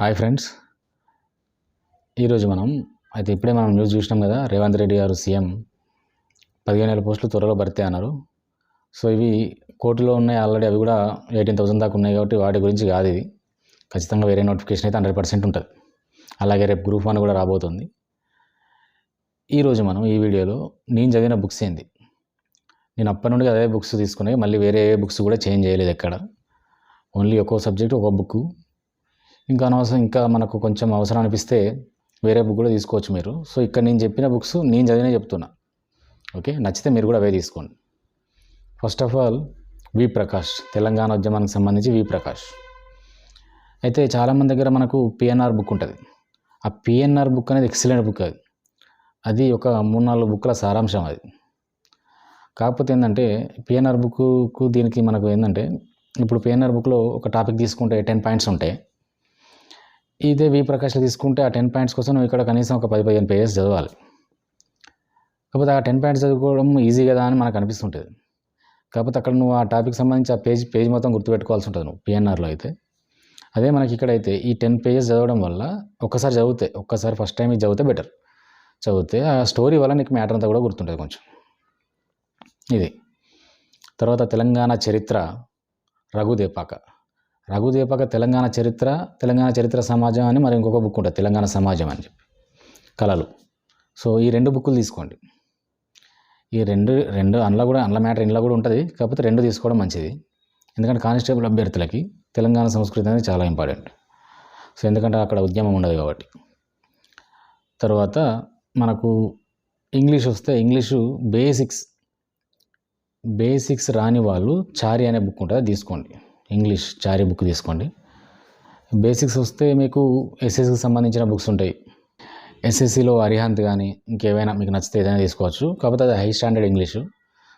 Hi friends. ఈరోజు మనం అయితే ఇప్పుడే మనం న్యూస్ చూసినాం కదా రేవంత్ రెడ్డి గారు సీఎం. పదిహేను వేల పోస్టులు త్వరలో భర్తీ అన్నారు. సో ఇవి కోర్టులో ఉన్నాయి ఆల్రెడీ అవి కూడా ఎయిటీన్ థౌసండ్ దాకా ఉన్నాయి కాబట్టి వాటి గురించి కాదు ఇది. ఖచ్చితంగా వేరే నోటిఫికేషన్ అయితే హండ్రెడ్ పర్సెంట్ ఉంటుంది. అలాగే రేపు గ్రూప్ వన్ కూడా రాబోతుంది. ఈరోజు మనం ఈ వీడియోలో నేను చదివిన బుక్స్ ఏంది? నేను అప్పటి నుండి అదే బుక్స్ తీసుకుని మళ్ళీ వేరే బుక్స్ కూడా చేంజ్ చేయలేదు ఎక్కడ. ఓన్లీ ఒక్కో సబ్జెక్ట్ ఒక్కో బుక్ ఇంకా అనవసరం ఇంకా మనకు కొంచెం అవసరం అనిపిస్తే వేరే బుక్ కూడా తీసుకోవచ్చు మీరు. సో ఇక్కడ నేను చెప్పిన బుక్స్ నేను చదివినే చెప్తున్నా. ఓకే? నచ్చితే మీరు కూడా అవే తీసుకోండి. First of all V Prakash Telangana ఉద్యమానికి సంబంధించి వి ప్రకాష్ అయితే చాలామంది దగ్గర మనకు పిఎన్ఆర్ బుక్ ఉంటుంది. ఆ పిఎన్ఆర్ బుక్ అనేది ఎక్సలెంట్ బుక్ అది. అది ఒక మూడు నాలుగు బుక్ల సారాంశం అది. కాకపోతే ఏంటంటే పిఎన్ఆర్ బుక్కు దీనికి మనకు ఏంటంటే ఇప్పుడు పిఎన్ఆర్ బుక్లో ఒక టాపిక్ తీసుకుంటే టెన్ పాయింట్స్ ఉంటాయి. ఇదే వి ప్రకాష్లో తీసుకుంటే ఆ టెన్ పాయింట్స్ కోసం నువ్వు ఇక్కడ కనీసం ఒక పది పదిహేను పేజెస్ చదవాలి. కాకపోతే ఆ టెన్ పాయింట్స్ చదువుకోవడం ఈజీ కదా అని మనకు అనిపిస్తుంటుంది. కాకపోతే అక్కడ నువ్వు ఆ టాపిక్ సంబంధించి ఆ పేజ్ పేజ్ మొత్తం గుర్తుపెట్టుకోవాల్సి ఉంటుంది నువ్వు పిఎన్ఆర్లో అయితే. అదే మనకి ఇక్కడైతే ఈ టెన్ పేజెస్ చదవడం వల్ల ఒక్కసారి చదివితే ఒక్కసారి ఫస్ట్ టైం ఇది చదివితే బెటర్. చదివితే ఆ స్టోరీ వల్ల నీకు మ్యాటర్ అంతా కూడా గుర్తుంటుంది కొంచెం. ఇది. తర్వాత తెలంగాణ చరిత్ర రఘుదేపాక. రఘుదీపక తెలంగాణ చరిత్ర తెలంగాణ చరిత్ర సమాజం అని మరి ఇంకొక బుక్ ఉంటుంది తెలంగాణ సమాజం అని చెప్పి. కళలు. సో ఈ రెండు బుక్కులు తీసుకోండి. ఈ రెండు రెండు అందులో కూడా అందులో మ్యాటర్ ఇంట్లో కూడా ఉంటుంది కాకపోతే రెండు తీసుకోవడం మంచిది. ఎందుకంటే కానిస్టేబుల్ అభ్యర్థులకి తెలంగాణ సంస్కృతి అనేది చాలా ఇంపార్టెంట్ సో ఎందుకంటే అక్కడ ఉద్యమం ఉండదు కాబట్టి. తర్వాత మనకు ఇంగ్లీష్ వస్తే ఇంగ్లీషు బేసిక్స్ బేసిక్స్ రాని వాళ్ళు చారి అనే బుక్ ఉంటుంది అది తీసుకోండి. ఇంగ్లీష్ చారి బుక్ తీసుకోండి. బేసిక్స్ వస్తే మీకు ఎస్ఎస్సికి సంబంధించిన బుక్స్ ఉంటాయి. ఎస్ఎస్సిలో అరిహంత్ కానీ ఇంకేమైనా మీకు నచ్చితే ఏదైనా తీసుకోవచ్చు. కాకపోతే అది హై స్టాండర్డ్ ఇంగ్లీషు.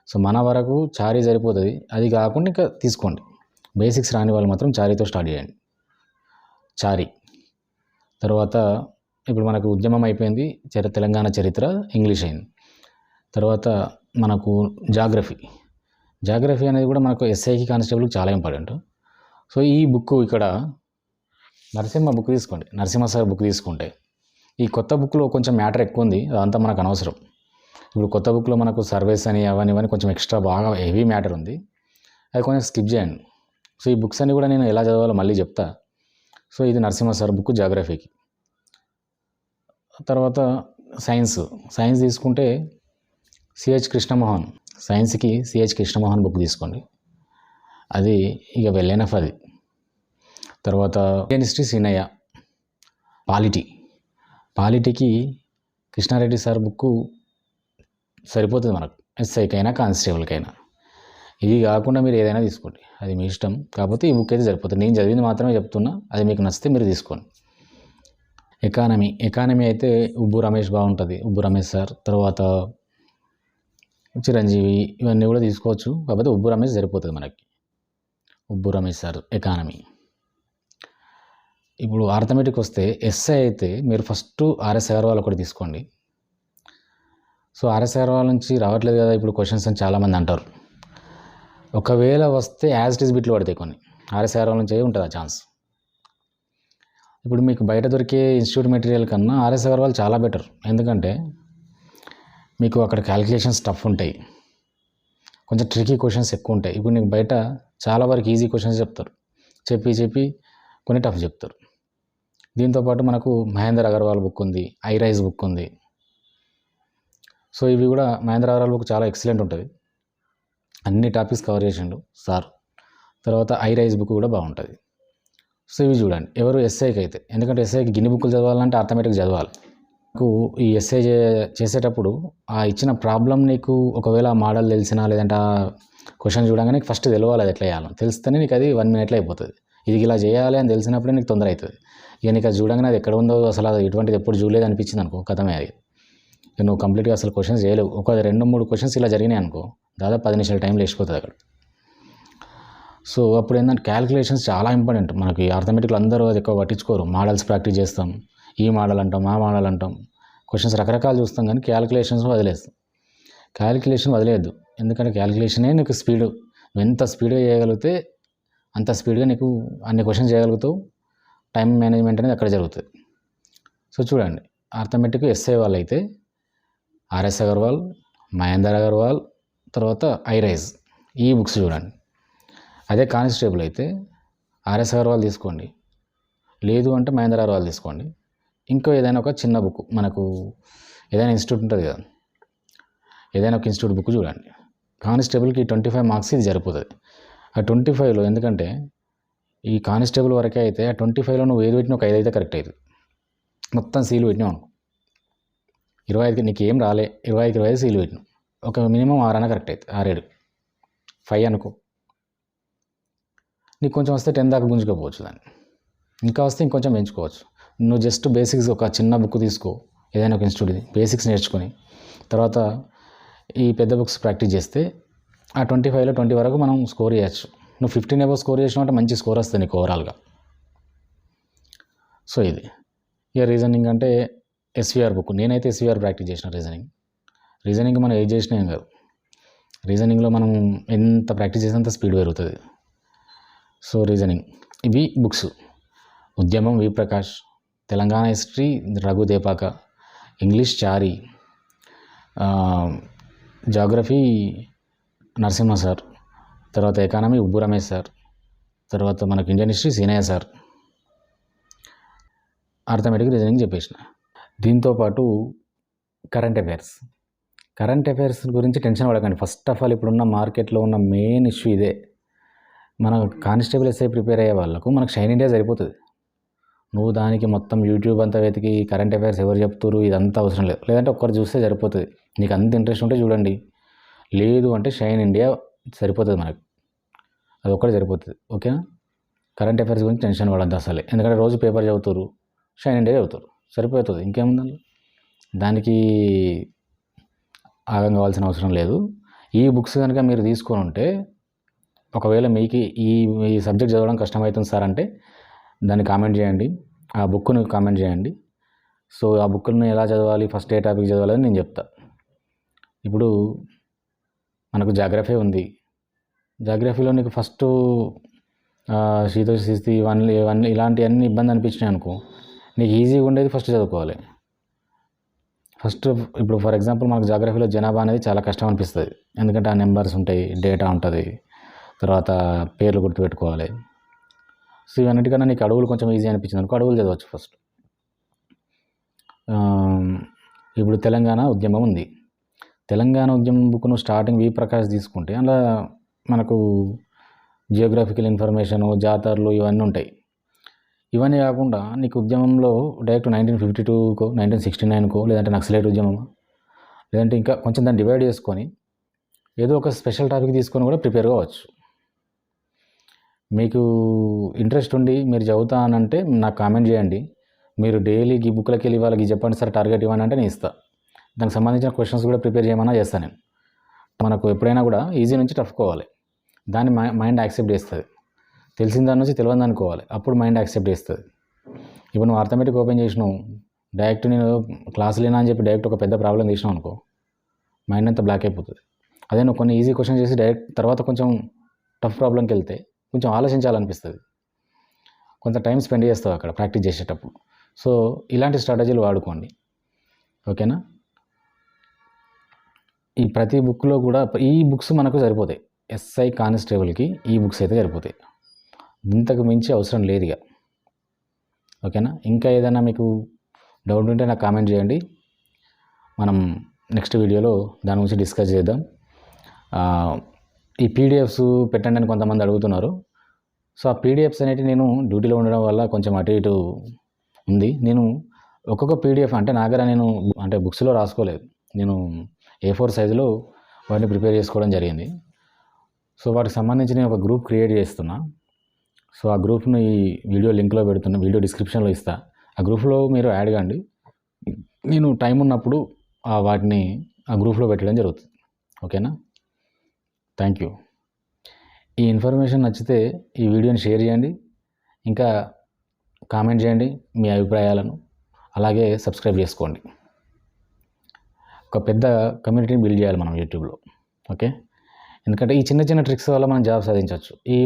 సో మన వరకు చారీ సరిపోతుంది. అది కాకుండా ఇంకా తీసుకోండి. బేసిక్స్ రాని వాళ్ళు మాత్రం చారీతో స్టార్ట్ చేయండి. చారీ. తర్వాత ఇప్పుడు మనకు ఉద్యమం అయిపోయింది. చరి తెలంగాణ చరిత్ర ఇంగ్లీష్ అయింది. తర్వాత మనకు జాగ్రఫీ. జాగ్రఫీ అనేది కూడా మనకు ఎస్ఐకి కానిస్టేబుల్కి చాలా ఇంపార్టెంట్ సో ఈ బుక్ ఇక్కడ నరసింహ బుక్ తీసుకోండి. నరసింహ సార్ బుక్ తీసుకుంటే ఈ కొత్త బుక్లో కొంచెం మ్యాటర్ ఎక్కువ ఉంది. అదంతా మనకు అనవసరం. ఇప్పుడు కొత్త బుక్లో మనకు సర్వేస్ అని అవన్నీ ఇవన్నీ కొంచెం ఎక్స్ట్రా బాగా హెవీ మ్యాటర్ ఉంది. అది కొంచెం స్కిప్ చేయండి. సో ఈ బుక్స్ అన్ని కూడా నేను ఎలా చదవాలో మళ్ళీ చెప్తా. సో ఇది నరసింహ సార్ బుక్ జాగ్రఫీకి. తర్వాత సైన్స్. సైన్స్ తీసుకుంటే సిహెచ్ కృష్ణమోహన్. సైన్స్కి సిహెచ్ కృష్ణమోహన్ బుక్ తీసుకోండి. అది ఇక వెళ్ళేనఫ్ అది తర్వాత హిస్టరీ సీనయ్య పాలిటీ. పాలిటీకి కృష్ణారెడ్డి సార్ బుక్ సరిపోతుంది మనకు. ఎస్ఐకైనా కానిస్టేబుల్కైనా. ఇది కాకుండా మీరు ఏదైనా తీసుకోండి. అది మీ ఇష్టం. కాకపోతే ఈ బుక్ అయితే సరిపోతుంది. నేను చదివింది మాత్రమే చెప్తున్నా. అది మీకు నచ్చితే మీరు తీసుకోండి. ఎకానమీ. ఎకానమీ అయితే ఉబ్బు రమేష్ బాగుంటుంది. ఉబ్బు రమేష్ సార్. తర్వాత చిరంజీవి ఇవన్నీ కూడా తీసుకోవచ్చు. కాకపోతే ఉబ్బు రమేష్ సరిపోతుంది మనకి. Ubbu Ramesh sir economy. ఇప్పుడు ఆర్థమెటిక్ వస్తే ఎస్ఐ అయితే మీరు ఫస్ట్ ఆర్ఎస్ అగర్వాల్ ఒకటి తీసుకోండి. సో ఆర్ఎస్ అగర్వాల్ నుంచి రావట్లేదు కదా ఇప్పుడు క్వశ్చన్స్ అని చాలామంది అంటారు. ఒకవేళ వస్తే యాజ్ ఇట్ ఈస్ బిట్లు పడతాయి కొన్ని. ఆర్ఎస్ అగర్వాల్ నుంచి ఉంటుంది ఆ ఛాన్స్ ఇప్పుడు మీకు బయట దొరికే ఇన్స్టిట్యూట్ మెటీరియల్ కన్నా ఆర్ఎస్ అగర్వాల్ చాలా బెటర్ ఎందుకంటే మీకు అక్కడ క్యాలిక్యులేషన్స్ టఫ్ ఉంటాయి. కొంచెం ట్రికీ క్వశ్చన్స్ ఎక్కువ ఉంటాయి. ఇప్పుడు నీకు బయట చాలా వరకు ఈజీ క్వశ్చన్స్ చెప్తారు. చెప్పి చెప్పి కొన్ని టఫ్ చెప్తారు. దీంతోపాటు మనకు మహేందర్ అగర్వాల్ బుక్ ఉంది. ఐరైజ్ బుక్ ఉంది. సో ఇవి కూడా మహేంద్ర అగర్వాల్ బుక్ చాలా ఎక్సలెంట్ ఉంటుంది. అన్ని టాపిక్స్ కవర్ చేసిండు సార్. తర్వాత ఐరైజ్ బుక్ కూడా బాగుంటుంది. సో ఇవి చూడండి. ఎవరు ఎస్ఐకి అయితే. ఎందుకంటే ఎస్ఐకి గిన్ని బుక్లు చదవాలంటే ఆర్థమెటిక్ చదవాలి. నాకు ఈ ఎస్ఐ చేసేటప్పుడు ఆ ఇచ్చిన ప్రాబ్లం నీకు ఒకవేళ ఆ మోడల్ తెలిసినా లేదంటే ఆ క్వశ్చన్ చూడగానే ఫస్ట్ తెలవాలి అది ఎట్లా చేయాలో. తెలిస్తేనే నీకు అది వన్ మినిట్లో అయిపోతుంది. ఇది ఇలా చేయాలి అని తెలిసినప్పుడే నీకు తొందర అవుతుంది ఇక నీకు అది చూడగానే అది ఎక్కడ ఉందో అసలు అది ఎటువంటిది ఎప్పుడు చూడలేదు అనిపించింది అనుకో కథమే అది. నువ్వు కంప్లీట్గా అసలు క్వశ్చన్స్ చేయలేవు. ఒక రెండు మూడు క్వశ్చన్స్ ఇలా జరిగినాయి అనుకో దాదాపు పది నిమిషాల టైం లేచిపోతుంది అక్కడ. సో అప్పుడు ఏంటంటే క్యాలిక్యులేషన్స్ చాలా ఇంపార్టెంట్ మనకి ఆర్థమెటిక్లు అందరూ అది ఎక్కువ పట్టించుకోరు. మోడల్స్ ప్రాక్టీస్ చేస్తాం. ఈ మోడల్ అంటాం ఆ మోడల్ అంటాం క్వశ్చన్స్ రకరకాలు చూస్తాం కానీ క్యాలిక్యులేషన్స్ వదిలేస్తాం. క్యాలిక్యులేషన్ వదిలేదు ఎందుకంటే క్యాలిక్యులేషనే నీకు స్పీడ్ నువ్వు ఎంత స్పీడ్గా చేయగలిగితే అంత స్పీడ్గా నీకు అన్ని క్వశ్చన్స్ చేయగలుగుతావు. టైం మేనేజ్మెంట్ అనేది అక్కడ జరుగుతుంది. సో చూడండి ఆర్థమెటిక్ ఎస్ఐ వాళ్ళు అయితే ఆర్ఎస్ అగర్వాల్ మహేందర్ అగర్వాల్ తర్వాత ఐరైజ్ ఈ బుక్స్ చూడండి. అదే కానిస్టేబుల్ అయితే ఆర్ఎస్ అగర్వాల్ తీసుకోండి. లేదు అంటే మహేందర్ అగర్వాల్ తీసుకోండి. ఇంకో ఏదైనా ఒక చిన్న బుక్ మనకు ఏదైనా ఇన్స్టిట్యూట్ ఉంటుంది కదా. ఏదైనా ఒక ఇన్స్టిట్యూట్ బుక్ చూడండి. కానిస్టేబుల్కి ట్వంటీ ఫైవ్ మార్క్స్ ఇది సరిపోతుంది. ఆ ట్వంటీ ఫైవ్లో ఎందుకంటే ఈ కానిస్టేబుల్ వరకే అయితే ఆ ట్వంటీ ఫైవ్లో నువ్వు ఏది పెట్టినా ఒక ఐదు అయితే కరెక్ట్ అవుతుంది మొత్తం సీలు పెట్టినావు అనుకో. ఇరవై ఐదుకి నీకు ఏం రాలే ఇరవై ఐదు ఇరవై ఐదు సీలు పెట్టినావు. ఒక మినిమం ఆరైనా కరెక్ట్ అవుతుంది ఆరేడు. ఫైవ్ అనుకో. నీకు కొంచెం వస్తే టెన్ దాకా గుంజుకోపోవచ్చు దాన్ని. ఇంకా వస్తే ఇంకొంచెం పెంచుకోవచ్చు. నువ్వు జస్ట్ బేసిక్స్ ఒక చిన్న బుక్ తీసుకో ఏదైనా ఒక ఇన్స్టిట్యూట్ బేసిక్స్ నేర్చుకొని. తర్వాత ఈ పెద్ద బుక్స్ ప్రాక్టీస్ చేస్తే ఆ ట్వంటీ ఫైవ్లో ట్వంటీ వరకు మనం స్కోర్ చేయొచ్చు. నువ్వు ఫిఫ్టీన్ అబౌవ్ స్కోర్ చేసినావు అంటే మంచి స్కోర్ వస్తుంది నీకు ఓవరాల్గా సో ఇది. ఇక రీజనింగ్ అంటే ఎస్విఆర్ బుక్ నేనైతే ఎస్విఆర్ ప్రాక్టీస్ చేసిన రీజనింగ్ రీజనింగ్ మనం ఏది చేసినా ఏం కాదు. రీజనింగ్లో మనం ఎంత ప్రాక్టీస్ చేసినంత స్పీడ్ పెరుగుతుంది. సో రీజనింగ్ ఇవి బుక్స్ ఉద్యమం V Prakash Telangana history Raghu Depaka. English Chari. Geography Narasimha sir. తర్వాత ఎకానమీ ఉబ్బు రమేష్ సార్. తర్వాత మనకు Indian history Seenaiah sir. Arithmetic reasoning చెప్పేసిన. దీంతోపాటు కరెంట్ అఫైర్స్. కరెంట్ అఫైర్స్ గురించి టెన్షన్ పడకండి. ఫస్ట్ ఆఫ్ ఆల్ ఇప్పుడున్న మార్కెట్లో ఉన్న మెయిన్ ఇష్యూ ఇదే. మన కానిస్టేబుల్ ఎస్ఐ ప్రిపేర్ అయ్యే వాళ్ళకు మనకు షైన్ ఇండియా సరిపోతుంది. నువ్వు దానికి మొత్తం యూట్యూబ్ అంతా వెతికి కరెంట్ అఫైర్స్ ఎవరు చెప్తారు ఇదంతా అవసరం లేదు. లేదంటే ఒక్కరు చూస్తే సరిపోతుంది. నీకు అంత ఇంట్రెస్ట్ ఉంటే చూడండి. లేదు అంటే షైన్ ఇండియా సరిపోతుంది మనకు. అది ఒక్కటే సరిపోతుంది. ఓకేనా? కరెంట్ అఫైర్స్ గురించి టెన్షన్ పడద్దు అసలే. ఎందుకంటే రోజు పేపర్ చదువుతారు షైన్ ఇండియా చదువుతారు సరిపోతుంది. ఇంకేముంది దానికి ఆగం కావాల్సిన అవసరం లేదు. ఈ బుక్స్ కనుక మీరు తీసుకొని ఉంటే ఒకవేళ మీకు ఈ ఈ సబ్జెక్ట్ చదవడం కష్టమవుతుంది సార్ అంటే దాన్ని కామెంట్ చేయండి. ఆ బుక్ను కామెంట్ చేయండి. సో ఆ బుక్ను ఎలా చదవాలి? ఫస్ట్ ఏ టాపిక్ చదవాలని నేను చెప్తా. ఇప్పుడు మనకు జాగ్రఫీ ఉంది. జాగ్రఫీలో నీకు ఫస్ట్ శీతోష స్థితి ఇవన్నీ ఇవన్నీ ఇలాంటివన్నీ ఇబ్బంది అనిపించినాయి అనుకో నీకు ఈజీగా ఉండేది ఫస్ట్ చదువుకోవాలి. ఫస్ట్ ఇప్పుడు ఫర్ ఎగ్జాంపుల్ మనకు జాగ్రఫీలో జనాభా అనేది చాలా కష్టం అనిపిస్తుంది. ఎందుకంటే ఆ నెంబర్స్ ఉంటాయి డేటా ఉంటుంది. తర్వాత పేర్లు గుర్తుపెట్టుకోవాలి. సో ఇవన్నిటికన్నా నీకు అడవులు కొంచెం ఈజీ అనిపించింది అనుకో అడవులు చదవచ్చు ఫస్ట్ ఇప్పుడు తెలంగాణ ఉద్యమం ఉంది. తెలంగాణ ఉద్యమం బుక్ను స్టార్టింగ్ వి ప్రకాష్ తీసుకుంటే అలా మనకు జియోగ్రఫికల్ ఇన్ఫర్మేషన్ జాతరలు ఇవన్నీ ఉంటాయి. ఇవన్నీ కాకుండా నీకు ఉద్యమంలో డైరెక్ట్ నైన్టీన్ ఫిఫ్టీ టూకో నైన్టీన్ సిక్స్టీ నైన్కో లేదంటే నక్సలైట్ ఉద్యమమా? లేదంటే ఇంకా కొంచెం దాన్ని డివైడ్ చేసుకొని ఏదో ఒక స్పెషల్ టాపిక్ తీసుకొని కూడా ప్రిపేర్ కావచ్చు. మీకు ఇంట్రెస్ట్ ఉండి మీరు చదువుతా అని అంటే నాకు కామెంట్ చేయండి. మీరు డైలీ ఈ బుక్లకి వెళ్ళి వాళ్ళకి చెప్పండి సార్ టార్గెట్ ఇవ్వండి అంటే నేను ఇస్తాను దానికి సంబంధించిన క్వశ్చన్స్ కూడా ప్రిపేర్ చేయమన్నా చేస్తాను నేను. మనకు ఎప్పుడైనా కూడా ఈజీ నుంచి టఫ్ కోవాలి. దాన్ని మైండ్ యాక్సెప్ట్ చేస్తుంది. తెలిసిన దాని నుంచి తెలియని అనుకోవాలి అప్పుడు మైండ్ యాక్సెప్ట్ చేస్తుంది. ఇప్పుడు నువ్వు ఆర్థమెటిక్ ఓపెన్ చేసినావు. డైరెక్ట్ నేను క్లాస్ లేనా అని చెప్పి డైరెక్ట్ ఒక పెద్ద ప్రాబ్లం తీసినావు అనుకో మైండ్ అంతా బ్లాక్ అయిపోతుంది. అదే నువ్వు కొన్ని ఈజీ క్వశ్చన్ చేసి డైరెక్ట్ తర్వాత కొంచెం టఫ్ ప్రాబ్లంకి వెళ్తే కొంచెం ఆలోచించాలనిపిస్తుంది. కొంత టైం స్పెండ్ చేస్తావు అక్కడ ప్రాక్టీస్ చేసేటప్పుడు. సో ఇలాంటి స్ట్రాటజీలు వాడుకోండి. ఓకేనా? ఈ ప్రతి బుక్లో కూడా ఈ బుక్స్ మనకు సరిపోతాయి. ఎస్ఐ కానిస్టేబుల్కి ఈ బుక్స్ అయితే సరిపోతాయి. ఇంతకు మించి అవసరం లేదు ఇక. ఓకేనా? ఇంకా ఏదైనా మీకు డౌట్ ఉంటే నాకు కామెంట్ చేయండి. మనం నెక్స్ట్ వీడియోలో దాని గురించి డిస్కస్ చేద్దాం. ఈ పీడిఎఫ్స్ పెట్టండి అని కొంతమంది అడుగుతున్నారు. సో ఆ పీడిఎఫ్స్ అనేవి నేను డ్యూటీలో ఉండడం వల్ల కొంచెం అటు ఇటు ఉంది. నేను ఒక్కొక్క పీడిఎఫ్ అంటే నా దగ్గర నేను అంటే బుక్స్లో రాసుకోలేదు. నేను ఏ ఫోర్ సైజులో వాటిని ప్రిపేర్ చేసుకోవడం జరిగింది. సో వాటికి సంబంధించి నేను ఒక గ్రూప్ క్రియేట్ చేస్తున్నా. సో ఆ గ్రూప్ని ఈ వీడియో లింక్లో పెడుతున్నా వీడియో డిస్క్రిప్షన్లో ఇస్తా. ఆ గ్రూప్లో మీరు యాడ్ కండి. నేను టైం ఉన్నప్పుడు ఆ వాటిని ఆ గ్రూప్లో పెట్టడం జరుగుతుంది. ఓకేనా? థ్యాంక్ యూ ఈ ఇన్ఫర్మేషన్ నచ్చితే ఈ వీడియోని షేర్ చేయండి. ఇంకా కామెంట్ చేయండి మీ అభిప్రాయాలను. అలాగే సబ్స్క్రైబ్ చేసుకోండి. ఒక పెద్ద కమ్యూనిటీని బిల్డ్ చేయాలి మనం యూట్యూబ్లో ఓకే ఎందుకంటే ఈ చిన్న చిన్న ట్రిక్స్ వల్ల మనం జాబ్ సాధించవచ్చు. ఈ